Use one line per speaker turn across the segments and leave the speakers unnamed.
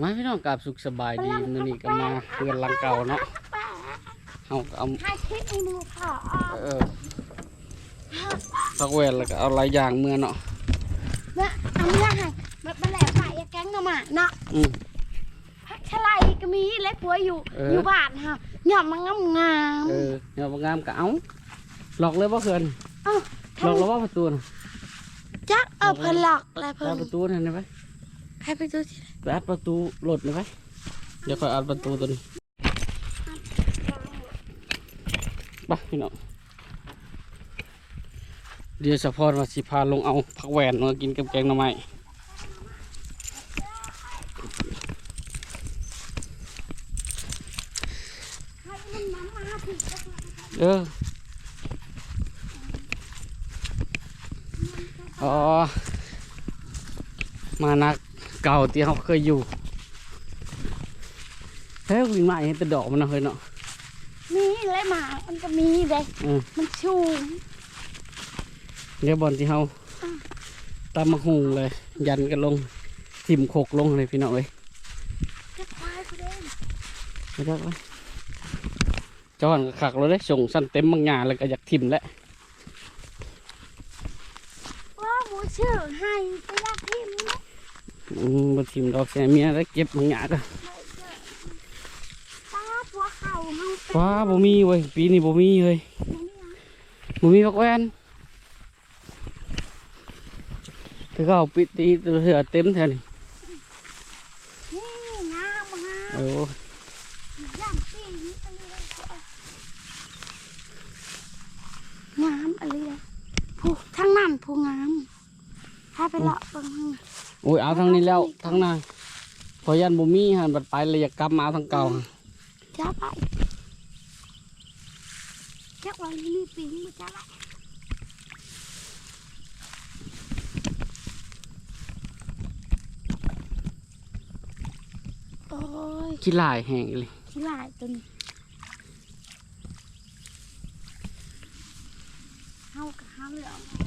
มาพี่น้องกราบสุขสบายดีมื้อนี้ก็มาเพื่อนหลังเก่าเนาะเฮาก็เอา
ให้คลิปให้มือพ่อออก
เออสักเวลแล้วก็เอาหลายอย่างเมื่อเนาะ
เมื่อเอาเมื่อให้แบบมาแหลกไปแก๊งเนาะมาเนาะ
อืม
พักชะไลก็มีเล็กหัวอยู่
เอออ
อยู่บ้านฮะหย่อมมันงามงาม
เออเนี่ยบ่งามก็เอาหลอกเลยบ่เขื่อน
เอ้า
หลอกแล้วว่าประตูน่ะ
จักเอาเพิ่นหลอกอะไรเพิ่
อั
น
ดประตูนั่นได้ไหม
ให้ไปดูสิ
ไปอัดประตูโหลดได้ไหมเดี๋ยวคอยอัดประตูตัวนี้ไปพี่น้องเดี๋ยวสะพอนมาสิพาลงเอาผักแหวนมากินกับแกงหน่อไม้
ให้มันมามาถึง
เอออ๋อ มานัก เก่าที่เขาเคยอยู่เฮ้ยวิ่งมาเห็นแต่ดอกมันเนาะเฮ้ยเนาะ
มีเลยหมามันก็มีเลย
อืม
มันชูง
เดี๋ยวบอลที่เขาตามมาหุงเลย ยันกันลงทิมโคกลงเลยพี่น้องเอ้ย
จะควายกูเด้ง
ไม่ได้เลยจอนก็ขักเราได้ส่งสั้นเต็มบางงานแล้วก็อยากทิมแล้ว
ว่าหมูชื่อให้ไปยากที่มึงนะ
อืมบทิมดอกแค่เมียแล้วเก็บบางงานก็
ตาปัวเข่าเฮาเป็น
ว้าบ่มีเว้ยปีนี้บ่มีเลย
หยัง
บ่มีพักแวนถือเขาเอาปิดตีตัวเสือเต็มแถวนี้
นี่งามงาม
โอ้
ย่ำปีนี้อะไรงามอะไรผู้ทั้งนั้นผู้งาม ถ้าไปเลาะเบิ่งข้างใน
โอ้ยเอาทางนี้แล้วทางหน้าพอยันบ่มีหันบัดไปเลยอยากกลับมาเอาทางเก่า
จ้าไปจักวันนี้มีปิงมาจ้าละโอ้ย
ขี้ลายแห้งเลย
ขี้ลายตัวนี้เฮากับเฮาเหลือง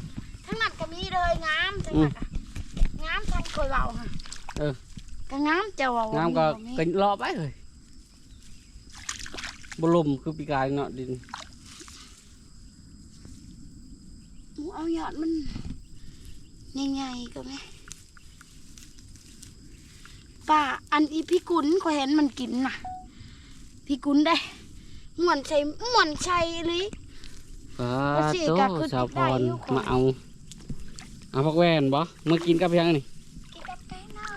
ทั้งนั้นก็มีเลยงามจังหวัดอะงามทั้งคนเราค่ะ
เออ
ก็งามเจ้าว่างา
มก็
บ่มี
กินรอไปเลยบ่ลมคือปีกายเนาะดิน
หมูเอายอดมันใหญ่ๆก็ไหมป้าอันอีพี่กุนก็เห็นมันกินน่ะ พี่กุนได้ม่วนใช่ม่วนใช่เลย
ป้า
ว่าสิ
โต
ก็คือ
สาวพ
ได้
ร
อยู่ของ
มาเอา เอาพักแวนบ่มากินกับยังนี่
กินกับแกงเนา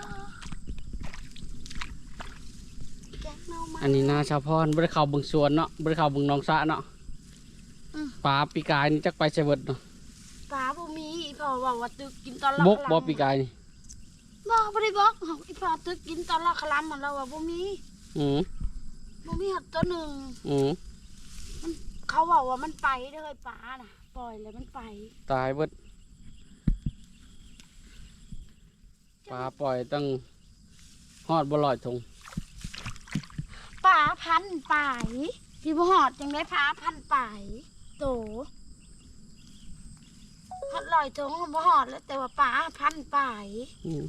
แกงเนามา
อันนี้นาชาวพรบ่ได้เข้าเบิ่งสวนเนาะบ่ได้เข้าเบิ่งหนองสระเนาะ
อืม
ปลาปีกายนี่จักไปใส่เบิดเนาะ
ปลาบ่มีอีพอว่าว่าตึกกินตอนละ
บก
ค
บ่
รั้ง
ปีกายนี่
บ่บ่ได้บอกเฮาอีพอตึกกินตอนละคลำมันแล้วว่าบ่มี
อืม
บ่มีหักตัวหนึ่ง
อืม
เขาบอกว่ามันไปเด้อปลาน่ะ ปล่อยเลยมันไป
ตายเบิด ปลาปล่อยตั้งฮอดบ่ลอยทง
ปลาพันป่ายพี่บ่หอดจังได้ปลาพันป่ายโตฮอดลอยทงบ่หอดแล้วแต่ว่าปลาพันป่าย
อืม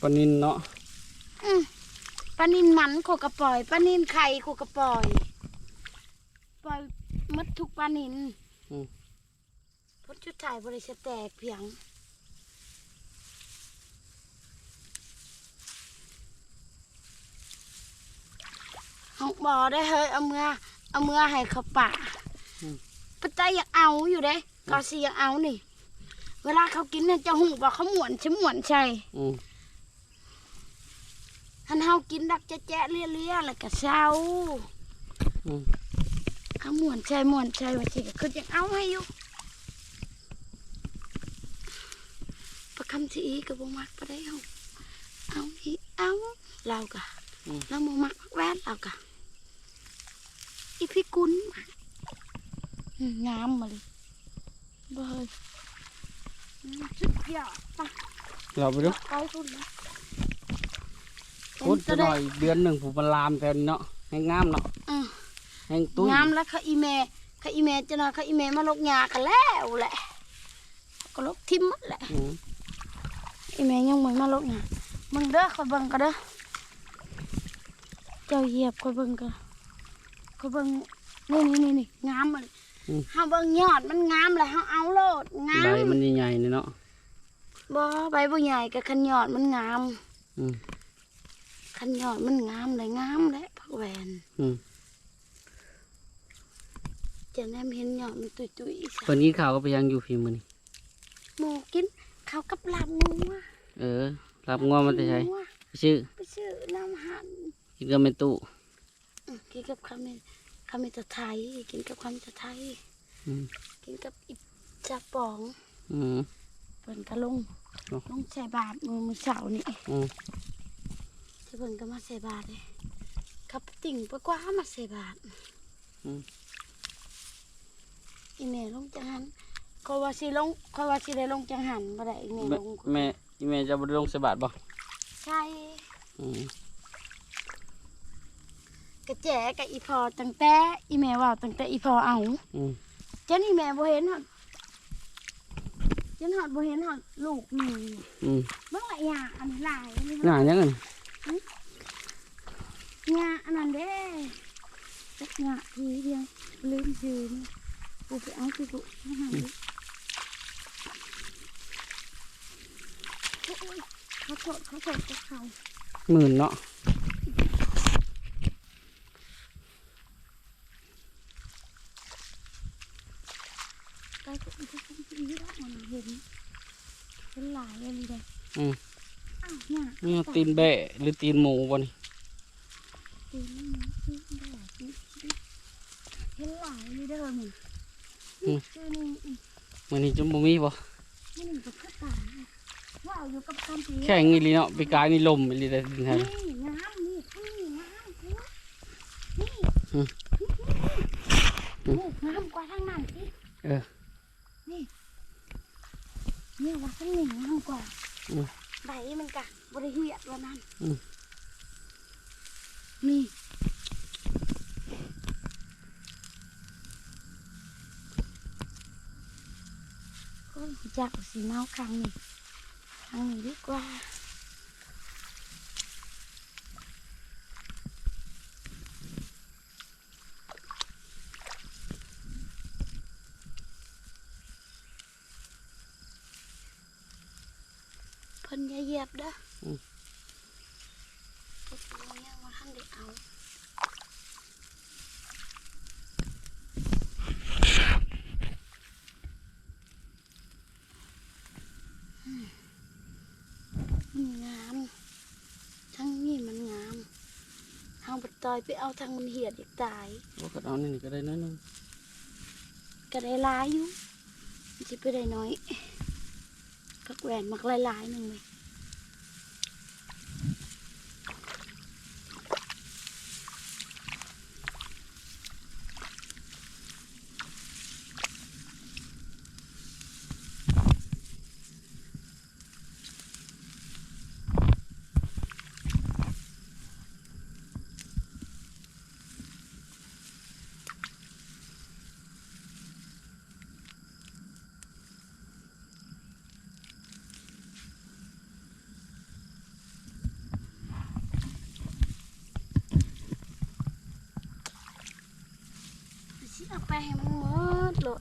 ปลานินเนาะ
อืมปลานินมันโคกระปล่อยปลานินไข่โคกระปล่อย ปล่อยหมดทุกปลานินพดชุดถ่ายบริสแตกเพียง เอาบอได้เฮ้ยเอามือเอามือให้เขาป่าปะตายอยากเอาอยู่เด้ก็สิอยากเอานี่ เวลาเขากินเนี่ยจะหูบอกเขาหมวนใช่หมวนใช่
อืม
ทันเฮากินดักแจ๊ะๆเลี่ยๆแล้วก็เศร้า
อืม
เขาหมวนใช่หมวนใช่ว่าสิก็คือยังเอาให้อยู่ประคำที่อีก็บ่มักบ่ได้เฮาเอาอีเอาเราก็เราบ่มักพักแว่นเราก็ อีพี่กุนมาอืมงามมาเลยบ่เฮ้ยอืมสุดยอดปะ
เราไปดู
ไปพุ่นนะ
พุดจะหน่อยเดือนหนึ่งผมมันลามแทนเนาะให้งามเนาะ
อืม
ให้ตุ้ย
งามแล้วค่ะอีเมค่ะอีเมจะนะค่ะอีเมมาลกยากันแล้วแหละก็ลกทิมหมดแหละ
อืม
อีเมยังเหมือนมาลกยามึงเด้อคอยเบิ่งก็เด้อเจ้าเหยียบคอยเบิ่งก็ คอยเบิ่งนี่นี่นี่นี่งามมันเฮาเบิ่งยอดมันงามแล้วเฮาเอาโลดงา
ใบ
ม
มันใหญ่ๆนี่เนาะ
บ่ใบบ่ใหญ่กับคันยอดมันงาม
อืม
คันยอดมันงามเลยงามแหละผักแหวน
อืม
จะแนมเห็นยอดมันตุยๆซะ
เพิ่นนี้ข่าวก็ไปยังอยู่พิมพ์มื้อนี้
หมูกินข้าวกับลาบหมูอะ
เออรับงัวมันจะใช้
หอะ
ไปชื่อ
ไปซื้อน้ำหัน
กินกับแม่ตู้
อืม กินกับคำเมคำเมตะไทย กินกับคำเมตะไทย
อืม
กินกับอิจ่าปอง
อืม
เพิ่นก็ลง
เนาะ
ลงใส่บาตรมือมือเสาร์นี่
อืม
ที่เพิ่นก็มาใส่บาตรเลยขับติ่งไปกว่ามาใส่บาตร
อืม
อีเมลลงจังหันคอยว่าสิลงคอยว่าสิได้ลงจังหันบ่ได้อีเมล
แม่
ลง
แม่อีแม่จะบ่ได้ลงสบาทบ่
ใช่
อืม
กระแจกับอีพอตั้งแต่อีเมลว่าตั้งแต่อีพอเอา
อืม
จนอีแม่บ่เห็นหอดจนหอดบ่เห็นหอดลูกนี่
อืม
เบิ่งละยาอันหลายอันนี้
หน้ายังไง
ยาอันนั้นเด้จักยาทีเดียวลืมชื่อนี่กูไปเอาสิกูมาหาดิโอ้ยเขาโทษเขาโทษกับเขา
หมื่นเนาะ
ใกล้กับอีกคนที่นี่แล้วมัน เห็นเป็นหลายอะไรเลย
อืม
อ้าวเนี่ย
นี่ตีนแบะหรือตีนหมูบ่นี่
ตีนนี่ตีนแดดตีนเห็นหลายเลยเด้อมึงนี่คือนี่อีก
มื้อนี้จะบ่มีบ่
นี่หนึ่งกับข้าวตาว่าเอาอยู่กับการตี
แข่งอีหลีเนาะปีกายนี่ลมอีหลีได้ดินไทย
นี่งามนี่ข้างนี่งามนี่นี่
อืม
นี่งามกว่าทางนั้นสิ
เออ
นี่ เนี่ยว่าทางนี้งามกว่า
อืม
ใบมันกะบริเหียดวันนั้น
อืม
นี่โอ้ยจักสีเมาครั้งนี้ครั้งนี้ดีกว่า พิ่นอย่าเหยียบเด้ออ
ม
พวกเรายังว่าท่านได้เอาอืมมันงามทั้งนี้มันงามทางบัดตอยไปเอาทางมันเหียดอีกตาย
บ่ก็เอานี่ก็ได้น้อยหนึง
ก็ได้หลายอยู่มันสิไปได้น้อยพัก แหวนมักหลายๆหนึ่งเลย เอาไปให้มันหมดโลด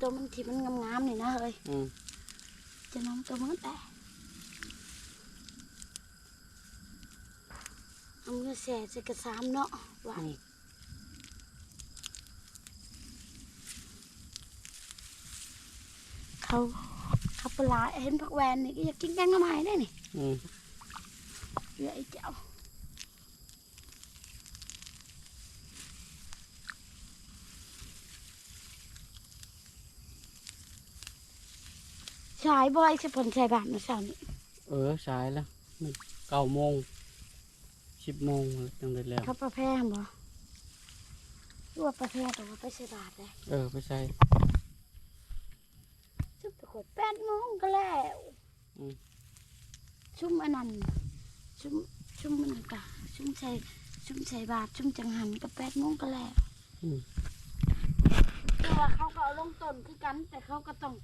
ตัวมันที่มันงามๆนี่นะเฮ้ย
อืม
จะน้องตัวมันแต่เอามือแสใส่กระสามเนาะไว้เขาเขาปลาเห็นผักแวนนี่ก็อยากกินแกงหน่อไม้ได้นี่
อืม
เหลือไอ้เจ้า ชายบอยสปนชายบ้านมาเช้านี้
เออสายแล้วมันเก้าโมงสิบโมงจังได้แล้ว
เขาประแพงบ่หรือว่าประแพงแต่ว่าไปใส่บาทเลย
เออไปใส่
ชุบไปขวดแปดโมงก็แล้ว
อืม
ชุ่มอันนั้นชุ่มชุ่มมันนกะชุ่มใส่ชุ่มใส่บาทชุ่มจังหันก็แปดโมงก็แล้ว
อืม
แต่ว่าเขาก็เอาลงต้นคือกัน แต่เขาก็ต้อง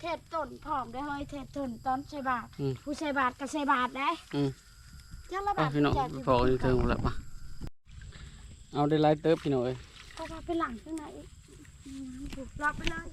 เทศต้นพร้อมได้เฮ้ยเทศต้นตอนใส่บาท
อืม
ผู้ใส่บาทก็ใส่บาทได้
อืม
ยังละ
ไป
บาท
พี่น้อง
แจก
พอกันอยู่เทิงหมดแล้วปะเอาได้ไลายเติบพี่น้องเอ้ย
ก็ว่าไปหลังข้างในอีกอืมถูกล็อกไปเลย